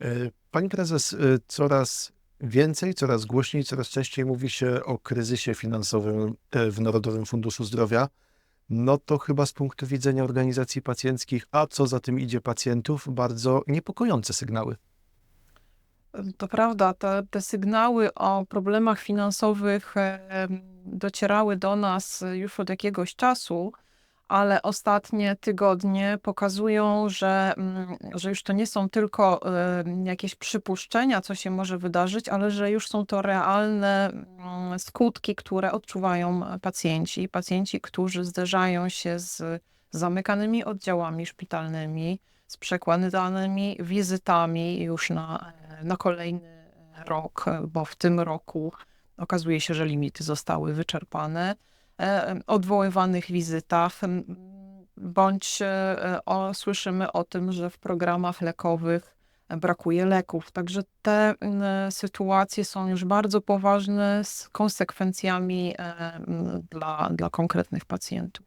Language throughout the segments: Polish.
E, Pani prezes, e, coraz więcej, coraz głośniej, coraz częściej mówi się o kryzysie finansowym e, w Narodowym Funduszu Zdrowia. No to chyba z punktu widzenia organizacji pacjenckich, a co za tym idzie pacjentów, bardzo niepokojące sygnały. To prawda, te, te sygnały o problemach finansowych docierały do nas już od jakiegoś czasu, ale ostatnie tygodnie pokazują, że, mm, że już to nie są tylko e, jakieś przypuszczenia, co się może wydarzyć, ale że już są to realne mm, skutki, które odczuwają pacjenci. Pacjenci, którzy zderzają się z zamykanymi oddziałami szpitalnymi, z przekładanymi wizytami już na, na kolejny rok, bo w tym roku okazuje się, że limity zostały wyczerpane, e, odwoływanych wizytach, bądź e, o, słyszymy o tym, że w programach lekowych brakuje leków. Także te sytuacje są już bardzo poważne z konsekwencjami e, dla, dla konkretnych pacjentów.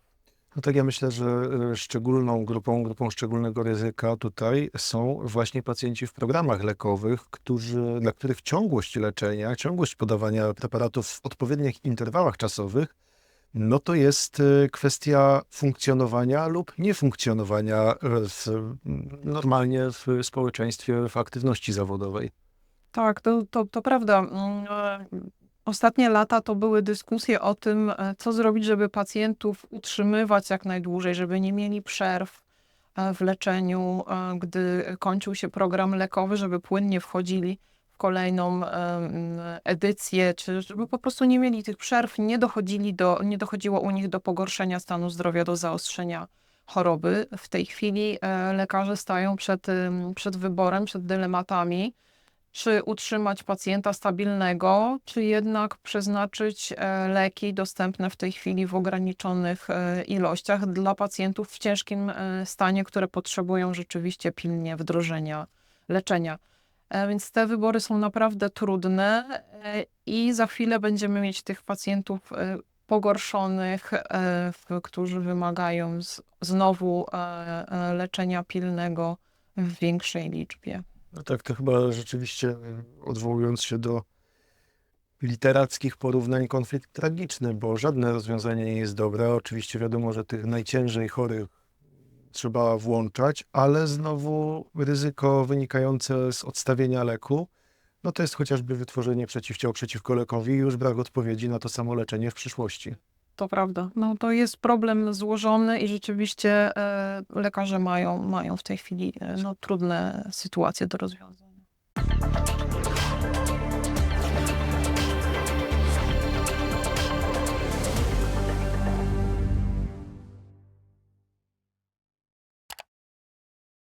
No tak ja myślę, że e, szczególną grupą, grupą szczególnego ryzyka tutaj są właśnie pacjenci w programach lekowych, którzy, dla których ciągłość leczenia, ciągłość podawania preparatów w odpowiednich interwałach czasowych, no to jest e, kwestia funkcjonowania lub niefunkcjonowania w, normalnie w społeczeństwie, w aktywności zawodowej. Tak, to, to, to prawda. Mm, e, Ostatnie lata to były dyskusje o tym, e, co zrobić, żeby pacjentów utrzymywać jak najdłużej, żeby nie mieli przerw e, w leczeniu, gdy kończył się program lekowy, żeby płynnie wchodzili kolejną edycję, czy żeby po prostu nie mieli tych przerw, nie, dochodzili do, nie dochodziło u nich do pogorszenia stanu zdrowia, do zaostrzenia choroby. W tej chwili e, lekarze stają przed, przed wyborem, przed dylematami czy utrzymać pacjenta stabilnego, czy jednak przeznaczyć e, leki dostępne w tej chwili w ograniczonych e, ilościach dla pacjentów w ciężkim stanie, które potrzebują rzeczywiście pilnie wdrożenia leczenia. E, Więc te wybory są naprawdę trudne e, i za chwilę będziemy mieć tych pacjentów e, pogorszonych, którzy wymagają z, znowu leczenia pilnego w większej liczbie. No tak, to chyba rzeczywiście odwołując się do literackich porównań, konflikt tragiczny, bo żadne rozwiązanie nie jest dobre. Oczywiście wiadomo, że tych najciężej chorych trzeba włączać, ale znowu ryzyko wynikające z odstawienia leku, no to jest chociażby wytworzenie przeciwciał przeciwko lekowi i już brak odpowiedzi na to samo leczenie w przyszłości. To prawda. No to jest problem złożony i rzeczywiście e, lekarze mają, mają w tej chwili e, no, trudne sytuacje do rozwiązania.